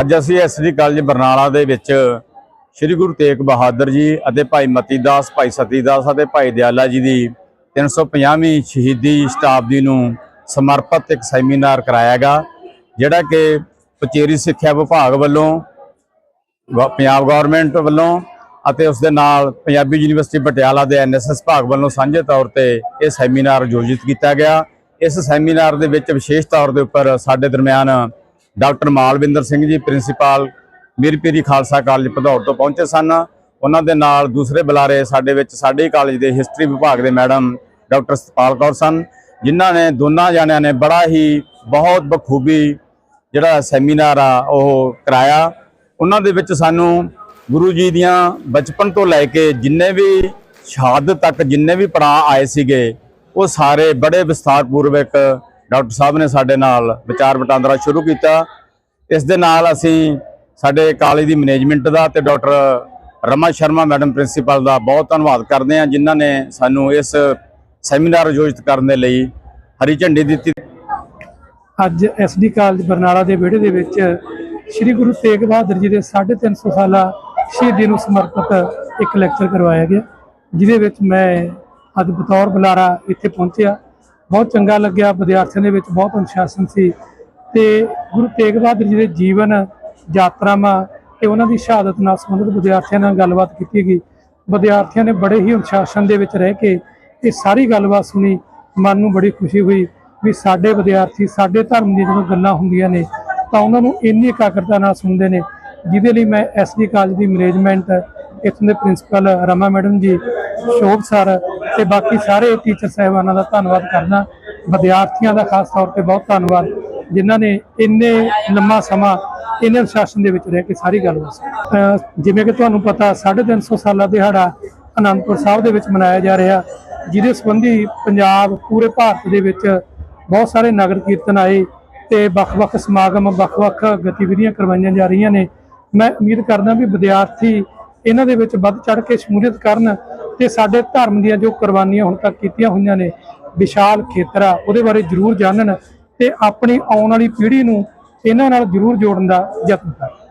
ਅੱਜ ਅਸੀਂ SD college Barnala ਦੇ ਵਿੱਚ ਸ੍ਰੀ ਗੁਰੂ ਤੇਗ ਬਹਾਦਰ ਜੀ ਅਤੇ ਭਾਈ ਮਤੀ ਦਾਸ, ਭਾਈ ਸਤੀ ਦਾਸ ਅਤੇ ਭਾਈ ਦਿਆਲਾ ਜੀ ਦੀ 350ਵੀਂ ਸ਼ਹੀਦੀ ਸ਼ਤਾਬਦੀ ਨੂੰ ਸਮਰਪਿਤ ਇੱਕ ਸੈਮੀਨਾਰ ਕਰਾਇਆਗਾ, ਜਿਹੜਾ ਕਿ ਪਚੇਰੀ ਸਿੱਖਿਆ ਵਿਭਾਗ ਵੱਲੋਂ ਪੰਜਾਬ ਗਵਰਨਮੈਂਟ ਵੱਲੋਂ ਅਤੇ ਉਸ ਦੇ ਨਾਲ ਪੰਜਾਬੀ ਯੂਨੀਵਰਸਿਟੀ ਪਟਿਆਲਾ ਦੇ ਐਨਐਸਐਸ ਵਿਭਾਗ ਵੱਲੋਂ ਸਾਂਝੇ ਤੌਰ ਤੇ ਇਹ ਸੈਮੀਨਾਰ ਆਯੋਜਿਤ ਕੀਤਾ ਗਿਆ। ਇਸ ਸੈਮੀਨਾਰ ਦੇ ਵਿੱਚ ਵਿਸ਼ੇਸ਼ ਤੌਰ ਦੇ ਉੱਪਰ ਸਾਡੇ ਦਰਮਿਆਨ doctor Malwinder Singh ji, principal ਮੀਰਪੀਰੀ Khalsa college Bhadaur ਤੋਂ ਪਹੁੰਚੇ ਸਨ। ਉਹਨਾਂ ਦੇ ਨਾਲ ਦੂਸਰੇ ਬੁਲਾਰੇ ਸਾਡੇ ਵਿੱਚ ਸਾਡੇ ਕਾਲਜ ਦੇ ਹਿਸਟਰੀ ਵਿਭਾਗ ਦੇ ਮੈਡਮ ਡਾਕਟਰ ਸਤਪਾਲ ਕੌਰ ਸਨ, ਜਿਨ੍ਹਾਂ ਨੇ ਦੋਨਾਂ ਜਾਣਿਆਂ ਨੇ ਬੜਾ ਹੀ ਬਹੁਤ ਬਖੂਬੀ ਜਿਹੜਾ ਸੈਮੀਨਾਰ ਆ ਉਹ ਕਰਾਇਆ। ਉਹਨਾਂ ਦੇ ਵਿੱਚ ਸਾਨੂੰ ਗੁਰੂ ਜੀ ਦੀਆਂ ਬਚਪਨ ਤੋਂ ਲੈ ਕੇ ਜਿੰਨੇ ਵੀ ਸ਼ਹਾਦਤ ਤੱਕ ਜਿੰਨੇ ਵੀ ਪੜਾਅ ਆਏ ਸੀਗੇ, ਉਹ ਸਾਰੇ ਬੜੇ ਵਿਸਥਾਰਪੂਰਵਕ ਡਾਕਟਰ ਸਾਹਿਬ ਨੇ ਸਾਡੇ ਨਾਲ ਵਿਚਾਰ ਵਟਾਂਦਰਾ ਸ਼ੁਰੂ ਕੀਤਾ। ਇਸ ਦੇ ਨਾਲ ਅਸੀਂ ਸਾਡੇ ਕਾਲਜ ਦੀ ਮੈਨੇਜਮੈਂਟ ਦਾ ਤੇ doctor Rama Sharma madam principal ਦਾ ਬਹੁਤ ਧੰਨਵਾਦ ਕਰਦੇ ਹਾਂ, ਜਿਨ੍ਹਾਂ ਨੇ ਸਾਨੂੰ ਇਸ ਸੈਮੀਨਾਰ ਆਯੋਜਿਤ ਕਰਨ ਦੇ ਲਈ ਹਰੀ ਝੰਡੀ ਦਿੱਤੀ। ਅੱਜ ਐਸਡੀ ਕਾਲਜ ਬਰਨਾਲਾ ਦੇ ਵਿਹੜੇ ਦੇ ਵਿੱਚ ਸ੍ਰੀ ਗੁਰੂ ਤੇਗ ਬਹਾਦਰ ਜੀ ਦੇ 350 ਸਾਲਾ ਸ਼ਹੀਦੀ ਨੂੰ ਸਮਰਪਿਤ ਇੱਕ ਲੈਕਚਰ ਕਰਵਾਇਆ ਗਿਆ, ਜਿਹਦੇ ਵਿੱਚ ਮੈਂ ਅੱਜ ਬਤੌਰ ਬੁਲਾਰਾ ਇੱਥੇ ਪਹੁੰਚਿਆ। ਬਹੁਤ ਚੰਗਾ ਲੱਗਿਆ, ਵਿਦਿਆਰਥੀਆਂ ਦੇ ਵਿੱਚ ਬਹੁਤ ਅਨੁਸ਼ਾਸਨ ਸੀ ਤੇ ਗੁਰੂ ਤੇਗ ਬਹਾਦਰ ਜੀ ਦੇ ਜੀਵਨ, ਯਾਤਰਾਵਾਂ ਤੇ ਉਹਨਾਂ ਦੀ ਸ਼ਹਾਦਤ ਨਾਲ ਸੰਬੰਧਿਤ ਵਿਦਿਆਰਥੀਆਂ ਨਾਲ ਗੱਲਬਾਤ ਕੀਤੀ ਗਈ। ਵਿਦਿਆਰਥੀਆਂ ਨੇ ਬੜੇ ਹੀ ਅਨੁਸ਼ਾਸਨ ਦੇ ਵਿੱਚ ਰਹਿ ਕੇ ਇਹ ਸਾਰੀ ਗੱਲਬਾਤ ਸੁਣੀ, ਮਨ ਨੂੰ ਬੜੀ ਖੁਸ਼ੀ ਹੋਈ ਵੀ ਸਾਡੇ ਵਿਦਿਆਰਥੀ, ਸਾਡੇ ਧਰਮ ਦੀਆਂ ਜਦੋਂ ਗੱਲਾਂ ਹੁੰਦੀਆਂ ਨੇ, ਤਾਂ ਉਹਨਾਂ ਨੂੰ ਇੰਨੀ ਇਕਾਗਰਤਾ ਨਾਲ ਸੁਣਦੇ ਨੇ, ਜਿਹਦੇ ਲਈ ਮੈਂ ਐਸਡੀ ਕਾਲਜ ਦੀ ਮੈਨੇਜਮੈਂਟ, ਇੱਥੋਂ ਦੇ ਪ੍ਰਿੰਸੀਪਲ ਰਮਾ ਮੈਡਮ ਜੀ, ਸ਼ੋਭ ਸਰ ਤੇ ਬਾਕੀ ਸਾਰੇ ਟੀਚਰ ਸਾਹਿਬਾਨਾਂ ਦਾ ਧੰਨਵਾਦ ਕਰਦਾ ਵਿਦਿਆਰਥੀਆਂ ਦਾ ਖਾਸ ਤੌਰ ਤੇ ਬਹੁਤ ਧੰਨਵਾਦ, ਜਿਨ੍ਹਾਂ ਨੇ ਇੰਨੇ ਲੰਮਾ ਸਮਾਂ ਇੰਨੇ ਅਨੁਸ਼ਾਸਨ ਦੇ ਵਿੱਚ ਰਹਿ ਕੇ ਸਾਰੀ ਗੱਲਬਾਤ ਸੁਣੀ। ਜਿਵੇਂ ਕਿ ਤੁਹਾਨੂੰ ਪਤਾ 350 ਸਾਲਾ ਦਿਹਾੜਾ ਅਨੰਦਪੁਰ ਸਾਹਿਬ ਦੇ ਵਿੱਚ ਮਨਾਇਆ ਜਾ ਰਿਹਾ। ਜਿਹਦੇ ਸੰਬੰਧੀ ਪੰਜਾਬ ਪੂਰੇ ਭਾਰਤ ਦੇ ਵਿੱਚ ਬਹੁਤ ਸਾਰੇ ਨਗਰ ਕੀਰਤਨ ਆਏ ਤੇ ਵੱਖ-ਵੱਖ ਸਮਾਗਮ, ਵੱਖ-ਵੱਖ ਗਤੀਵਿਧੀਆਂ ਕਰਵਾਈਆਂ ਜਾ ਰਹੀਆਂ ਨੇ। ਮੈਂ ਉਮੀਦ ਕਰਦਾ ਵੀ ਵਿਦਿਆਰਥੀ ਇਹਨਾਂ ਦੇ ਵਿੱਚ ਵੱਧ ਚੜ ਕੇ ਸ਼ਮੂਲੀਅਤ ਕਰਨ ਤੇ ਸਾਡੇ ਧਰਮ ਦੀਆਂ ਜੋ ਕੁਰਬਾਨੀਆਂ ਹੁਣ ਤੱਕ ਕੀਤੀਆਂ ਹੋਈਆਂ ਨੇ, ਵਿਸ਼ਾਲ ਖੇਤਰ ਆ ਉਹਦੇ ਬਾਰੇ ਜ਼ਰੂਰ ਜਾਣਨ ਤੇ ਆਪਣੀ ਆਉਣ ਵਾਲੀ ਪੀੜ੍ਹੀ ਨੂੰ ਇਹਨਾਂ ਨਾਲ ਜ਼ਰੂਰ ਜੋੜਨ ਦਾ ਯਤਨ ਕਰਨ।